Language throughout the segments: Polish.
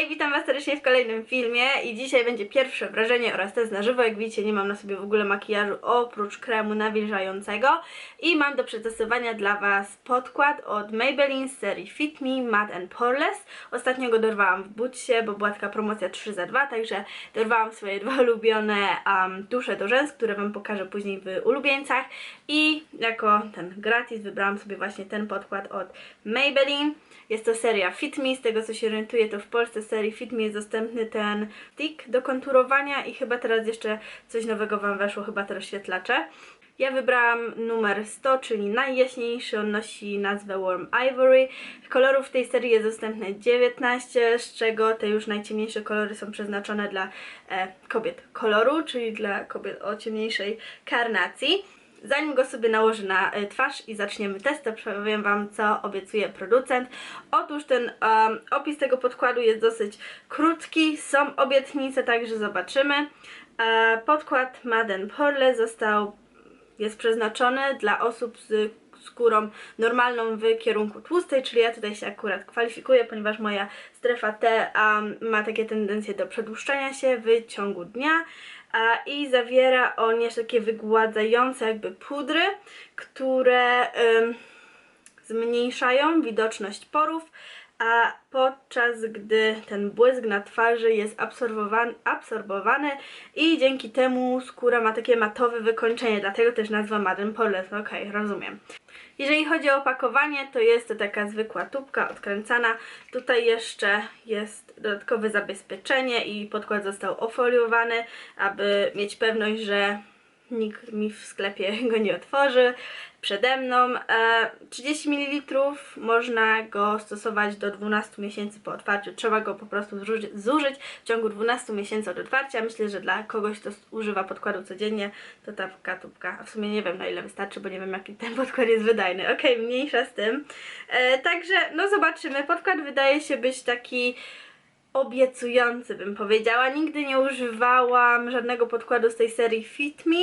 Hej, witam Was serdecznie w kolejnym filmie i dzisiaj będzie pierwsze wrażenie oraz test na żywo. Jak widzicie nie mam na sobie w ogóle makijażu oprócz kremu nawilżającego i mam do przetestowania dla Was podkład od Maybelline z serii Fit Me Matte and Poreless. Ostatnio go dorwałam w butsie, bo była taka promocja 3 za 2, także dorwałam swoje dwa ulubione um, tusze do rzęs, które Wam pokażę później w ulubieńcach i jako ten gratis wybrałam sobie właśnie ten podkład od Maybelline. Jest to seria Fit Me, z tego co się orientuję to w Polsce serii Fit Me jest dostępny ten stick do konturowania i chyba teraz jeszcze coś nowego Wam weszło, chyba te rozświetlacze. Ja wybrałam numer 100, czyli najjaśniejszy, on nosi nazwę Warm Ivory. Kolorów w tej serii jest dostępne 19, z czego te już najciemniejsze kolory są przeznaczone dla e, kobiet koloru, czyli dla kobiet o ciemniejszej karnacji. Zanim go sobie nałożę na e, twarz i zaczniemy test, to powiem Wam, co obiecuje producent. Otóż ten um, opis tego podkładu jest dosyć krótki, są obietnice, także zobaczymy. E, podkład Madden Porle został, jest przeznaczony dla osób z skórą normalną w kierunku tłustej, czyli ja tutaj się akurat kwalifikuję, ponieważ moja strefa T um, ma takie tendencje do przedłuszczania się w ciągu dnia i zawiera on jeszcze takie wygładzające jakby pudry, które zmniejszają widoczność porów, a podczas gdy ten błysk na twarzy jest absorbowany, absorbowany i dzięki temu skóra ma takie matowe wykończenie, dlatego też nazwa Madden Poreless. Okej, okay, rozumiem. Jeżeli chodzi o opakowanie, to jest to taka zwykła tubka odkręcana. Tutaj jeszcze jest dodatkowe zabezpieczenie i podkład został ofoliowany, aby mieć pewność, że nikt mi w sklepie go nie otworzy przede mną. E, 30 ml można go stosować do 12 miesięcy po otwarciu. Trzeba go po prostu zużyć, w ciągu 12 miesięcy od otwarcia. Myślę, że dla kogoś, kto używa podkładu codziennie, to ta katubka, a w sumie nie wiem na ile wystarczy, bo nie wiem jaki ten podkład jest wydajny. Ok, mniejsza z tym. E, także no zobaczymy. Podkład wydaje się być taki obiecujący bym powiedziała. Nigdy nie używałam żadnego podkładu z tej serii Fit Me.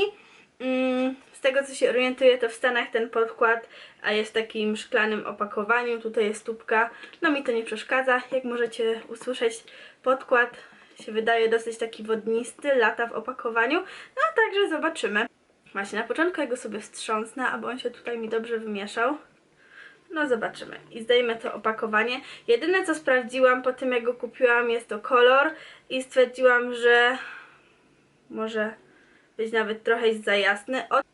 Mm, z tego co się orientuję, to w Stanach ten podkład jest w takim szklanym opakowaniu. Tutaj jest tubka. No mi to nie przeszkadza. Jak możecie usłyszeć, podkład się wydaje dosyć taki wodnisty, lata w opakowaniu. No także zobaczymy. Właśnie na początku ja go sobie wstrząsnę, aby on się tutaj mi dobrze wymieszał. No zobaczymy. I zdejmę to opakowanie. Jedyne co sprawdziłam po tym jak go kupiłam jest to kolor i stwierdziłam, że może być nawet trochę za jasny. Od,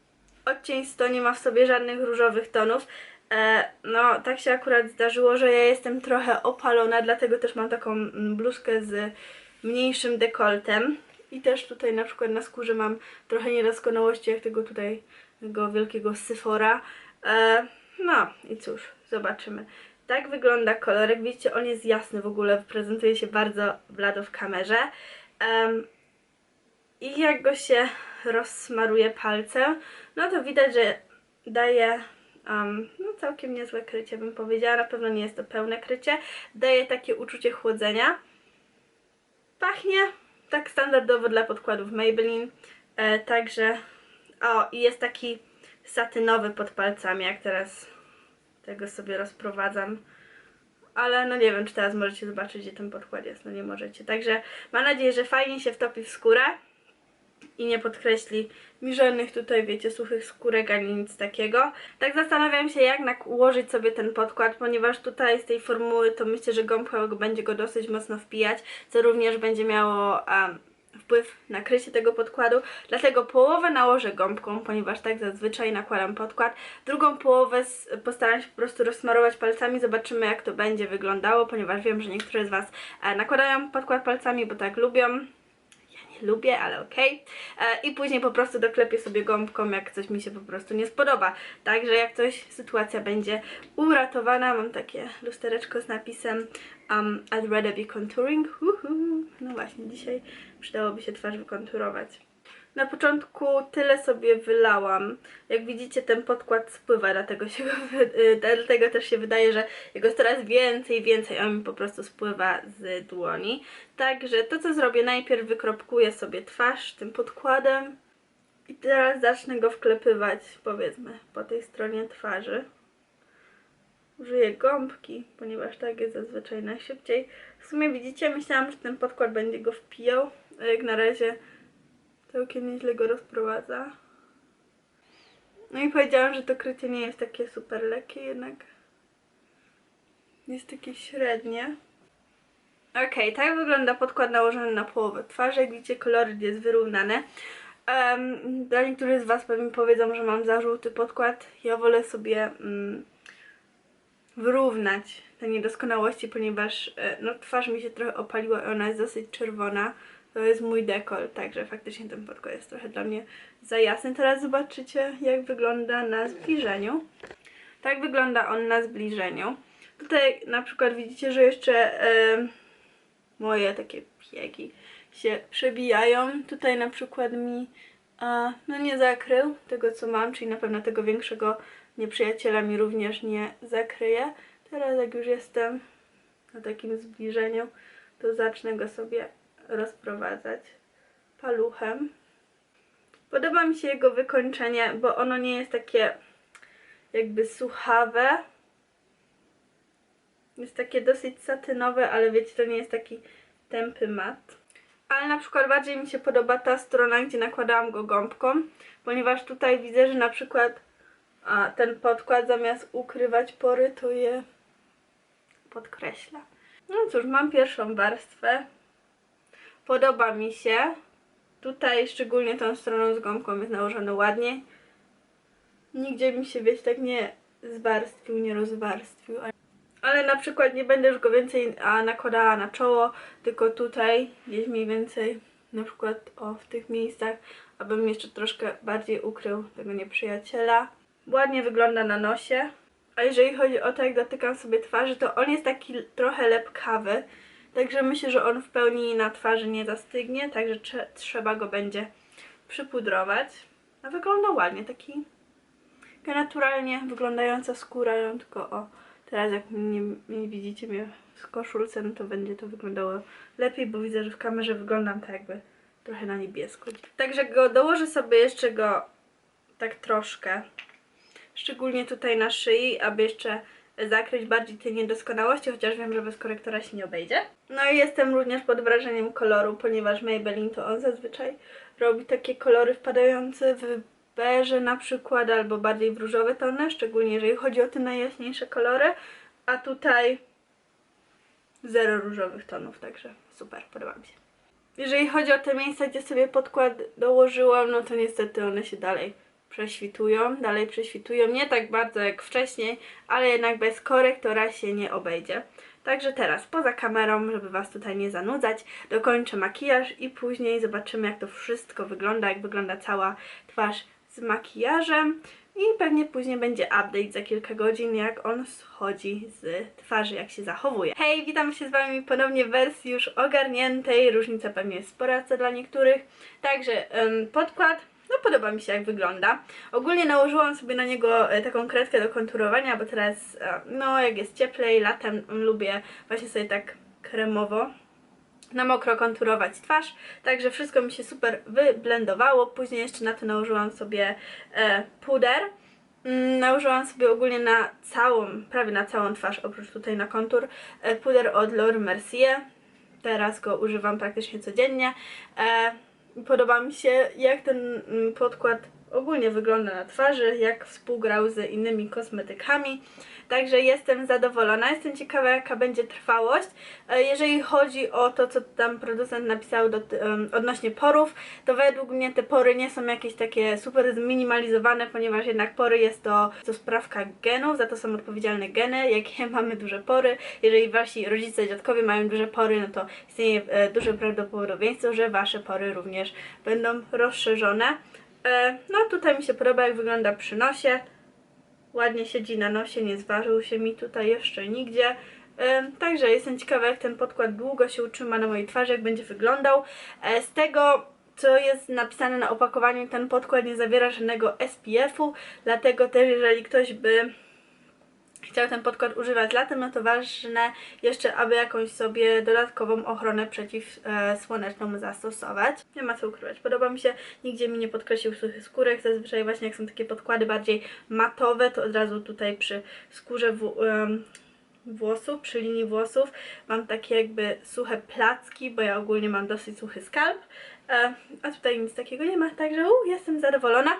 odcień 100 nie ma w sobie żadnych różowych tonów. E, no tak się akurat zdarzyło, że ja jestem trochę opalona, dlatego też mam taką mm, bluzkę z mniejszym dekoltem. I też tutaj na przykład na skórze mam trochę niedoskonałości jak tego tutaj tego wielkiego syfora. No i cóż, zobaczymy. Tak wygląda kolorek. Widzicie, on jest jasny w ogóle, prezentuje się bardzo blado w kamerze. Um, I jak go się rozsmaruje palcem, no to widać, że daje um, no całkiem niezłe krycie, bym powiedziała. Na pewno nie jest to pełne krycie. Daje takie uczucie chłodzenia. Pachnie tak standardowo dla podkładów Maybelline. E, także, o, i jest taki satynowy pod palcami, jak teraz tego sobie rozprowadzam. Ale no nie wiem, czy teraz możecie zobaczyć, gdzie ten podkład jest. No nie możecie. Także mam nadzieję, że fajnie się wtopi w skórę i nie podkreśli mi żadnych tutaj, wiecie, suchych skórek ani nic takiego. Tak zastanawiam się, jak ułożyć sobie ten podkład, ponieważ tutaj z tej formuły to myślę, że gąbka będzie go dosyć mocno wpijać, co również będzie miało um, wpływ na krycie tego podkładu. Dlatego połowę nałożę gąbką, ponieważ tak zazwyczaj nakładam podkład. Drugą połowę postaram się po prostu rozsmarować palcami, zobaczymy jak to będzie wyglądało, ponieważ wiem, że niektóre z Was e, nakładają podkład palcami, bo tak lubią lubię, ale okej. Okay. I później po prostu doklepię sobie gąbką, jak coś mi się po prostu nie spodoba. Także jak coś, sytuacja będzie uratowana. Mam takie lustereczko z napisem um, I'd rather be contouring. No właśnie, dzisiaj przydałoby się twarz wykonturować. Na początku tyle sobie wylałam. Jak widzicie ten podkład spływa, dlatego, się, y, dlatego też się wydaje, że jego coraz więcej, więcej, on mi po prostu spływa z dłoni. Także to co zrobię, najpierw wykropkuję sobie twarz tym podkładem i teraz zacznę go wklepywać, powiedzmy, po tej stronie twarzy. Użyję gąbki, ponieważ tak jest zazwyczaj najszybciej. W sumie widzicie, myślałam, że ten podkład będzie go wpijał, a jak na razie całkiem nieźle go rozprowadza. No i powiedziałam, że to krycie nie jest takie super lekkie jednak. Jest takie średnie. Okej, tak wygląda podkład nałożony na połowę twarzy. Jak widzicie, koloryt jest wyrównany. Em, dla niektórych z Was pewnie powiedzą, że mam za żółty podkład. Ja wolę sobie mm, wyrównać te niedoskonałości, ponieważ e, no, twarz mi się trochę opaliła i ona jest dosyć czerwona. To jest mój dekol, także faktycznie ten podkład jest trochę dla mnie za jasny. Teraz zobaczycie, jak wygląda na zbliżeniu. Tak wygląda on na zbliżeniu. Tutaj na przykład widzicie, że jeszcze em, moje takie piegi się przebijają. Tutaj na przykład mi a, no nie zakrył tego, co mam, czyli na pewno tego większego nieprzyjaciela mi również nie zakryje. Teraz jak już jestem na takim zbliżeniu, to zacznę go sobie rozprowadzać paluchem. Podoba mi się jego wykończenie, bo ono nie jest takie jakby suchawe. Jest takie dosyć satynowe, ale wiecie, to nie jest taki tępy mat. Ale na przykład bardziej mi się podoba ta strona, gdzie nakładałam go gąbką, ponieważ tutaj widzę, że na przykład a, ten podkład zamiast ukrywać pory, to je podkreśla. No cóż, mam pierwszą warstwę. Podoba mi się. Tutaj szczególnie tą stroną z gąbką jest nałożone ładnie. Nigdzie mi się, wiecie, tak nie zwarstwił, nie rozwarstwił. Ale na przykład nie będę już go więcej nakładała na czoło, tylko tutaj, gdzieś mniej więcej, na przykład o w tych miejscach, abym jeszcze troszkę bardziej ukrył tego nieprzyjaciela. Ładnie wygląda na nosie. A jeżeli chodzi o to, jak dotykam sobie twarzy, to on jest taki trochę lepkawy. Także myślę, że on w pełni na twarzy nie zastygnie, także trze- trzeba go będzie przypudrować. A wygląda ładnie, taki naturalnie wyglądająca skóra, ją tylko o teraz jak nie, widzicie mnie w koszulce, no to będzie to wyglądało lepiej, bo widzę, że w kamerze wyglądam tak jakby trochę na niebiesko. Także go dołożę sobie jeszcze go tak troszkę, szczególnie tutaj na szyi, aby jeszcze zakryć bardziej te niedoskonałości, chociaż wiem, że bez korektora się nie obejdzie. No i jestem również pod wrażeniem koloru, ponieważ Maybelline to on zazwyczaj robi takie kolory wpadające w beże na przykład, albo bardziej w różowe tony, szczególnie jeżeli chodzi o te najjaśniejsze kolory, a tutaj zero różowych tonów, także super, podoba mi się. Jeżeli chodzi o te miejsca, gdzie sobie podkład dołożyłam, no to niestety one się dalej prześwitują, dalej prześwitują, nie tak bardzo jak wcześniej, ale jednak bez korektora się nie obejdzie. Także teraz, poza kamerą, żeby Was tutaj nie zanudzać, dokończę makijaż i później zobaczymy jak to wszystko wygląda, jak wygląda cała twarz z makijażem i pewnie później będzie update za kilka godzin, jak on schodzi z twarzy, jak się zachowuje. Hej, witam się z Wami ponownie w wersji już ogarniętej, różnica pewnie jest spora co dla niektórych. Także ym, podkład, no podoba mi się jak wygląda. Ogólnie nałożyłam sobie na niego e, taką kredkę do konturowania, bo teraz, e, no jak jest cieplej, latem lubię właśnie sobie tak kremowo na mokro konturować twarz, także wszystko mi się super wyblendowało. Później jeszcze na to nałożyłam sobie e, puder. Mm, nałożyłam sobie ogólnie na całą, prawie na całą twarz, oprócz tutaj na kontur, e, puder od Laura Mercier. Teraz go używam praktycznie codziennie. E, podoba mi się, jak ten mm, podkład ogólnie wygląda na twarzy, jak współgrał z innymi kosmetykami. Także jestem zadowolona. Jestem ciekawa, jaka będzie trwałość. E, Jeżeli chodzi o to, co tam producent napisał do, odnośnie porów, to według mnie te pory nie są jakieś takie super zminimalizowane, ponieważ jednak pory jest to, to sprawka genów, za to są odpowiedzialne geny. Jakie mamy duże pory, jeżeli wasi rodzice, dziadkowie mają duże pory, no to istnieje e, duże prawdopodobieństwo, że wasze pory również będą rozszerzone. E, No tutaj mi się podoba, jak wygląda przy nosie ładnie siedzi na nosie, nie zważył się mi tutaj jeszcze nigdzie. Ym, Także jestem ciekawa, jak ten podkład długo się utrzyma na mojej twarzy, jak będzie wyglądał. E, Z tego, co jest napisane na opakowaniu, ten podkład nie zawiera żadnego SPF-u, dlatego też jeżeli ktoś by chciał ten podkład używać latem, no to ważne jeszcze, aby jakąś sobie dodatkową ochronę przeciwsłoneczną zastosować. Nie ma co ukrywać. Podoba mi się, nigdzie mi nie podkreślił suchych skórek. Zazwyczaj właśnie jak są takie podkłady bardziej matowe, to od razu tutaj przy skórze w, em, włosów, przy linii włosów. Mam takie jakby suche placki, bo ja ogólnie mam dosyć suchy skalp. E, a tutaj nic takiego nie ma, także u, jestem zadowolona.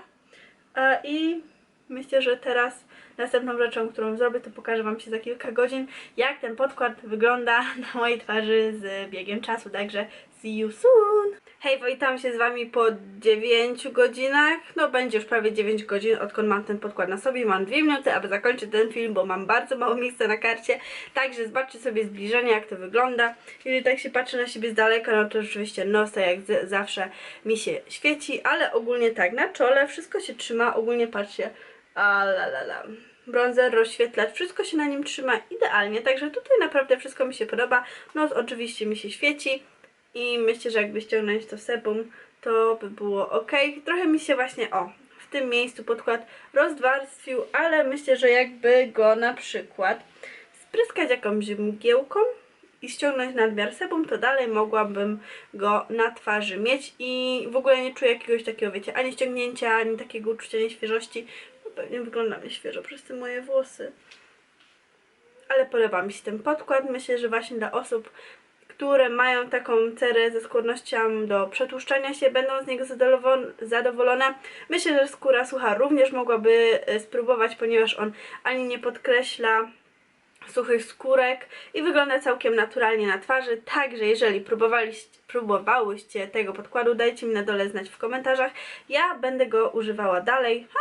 E, I myślę, że teraz następną rzeczą, którą zrobię, to pokażę Wam się za kilka godzin, jak ten podkład wygląda na mojej twarzy z biegiem czasu. Także see you soon! Hej, witam się z Wami po 9 godzinach. No, będzie już prawie 9 godzin, odkąd mam ten podkład na sobie. Mam 2 minuty, aby zakończyć ten film, bo mam bardzo mało miejsca na karcie. Także zobaczcie sobie zbliżenie, jak to wygląda. Jeżeli tak się patrzy na siebie z daleka, no to rzeczywiście nos, tak jak zawsze mi się świeci, ale ogólnie tak, na czole wszystko się trzyma. Ogólnie patrzcie, a la la la. Bronzer, rozświetlacz, wszystko się na nim trzyma idealnie, także tutaj naprawdę wszystko mi się podoba. Nos oczywiście mi się świeci i myślę, że jakby ściągnąć to sebum, to by było ok. Trochę mi się właśnie, o, w tym miejscu podkład rozwarstwił, ale myślę, że jakby go na przykład spryskać jakąś mgiełką i ściągnąć nadmiar sebum, to dalej mogłabym go na twarzy mieć i w ogóle nie czuję jakiegoś takiego, wiecie, ani ściągnięcia, ani takiego uczucia nieświeżości. No pewnie wyglądam nieświeżo przez te moje włosy. Ale podoba mi się ten podkład. Myślę, że właśnie dla osób, które mają taką cerę ze skłonnością do przetłuszczania się, będą z niego zadowolone. zadowolone. Myślę, że skóra sucha również mogłaby e, spróbować, ponieważ on ani nie podkreśla suchych skórek i wygląda całkiem naturalnie na twarzy. Także jeżeli próbowaliście, próbowałyście tego podkładu, dajcie mi na dole znać w komentarzach. Ja będę go używała dalej. Ha,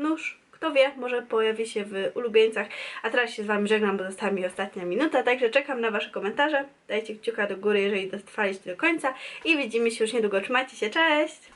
nóż. Kto wie, może pojawi się w ulubieńcach. A teraz się z Wami żegnam, bo została mi ostatnia minuta, także czekam na Wasze komentarze. Dajcie kciuka do góry, jeżeli dotrwaliście do końca. I widzimy się już niedługo. Trzymajcie się, cześć!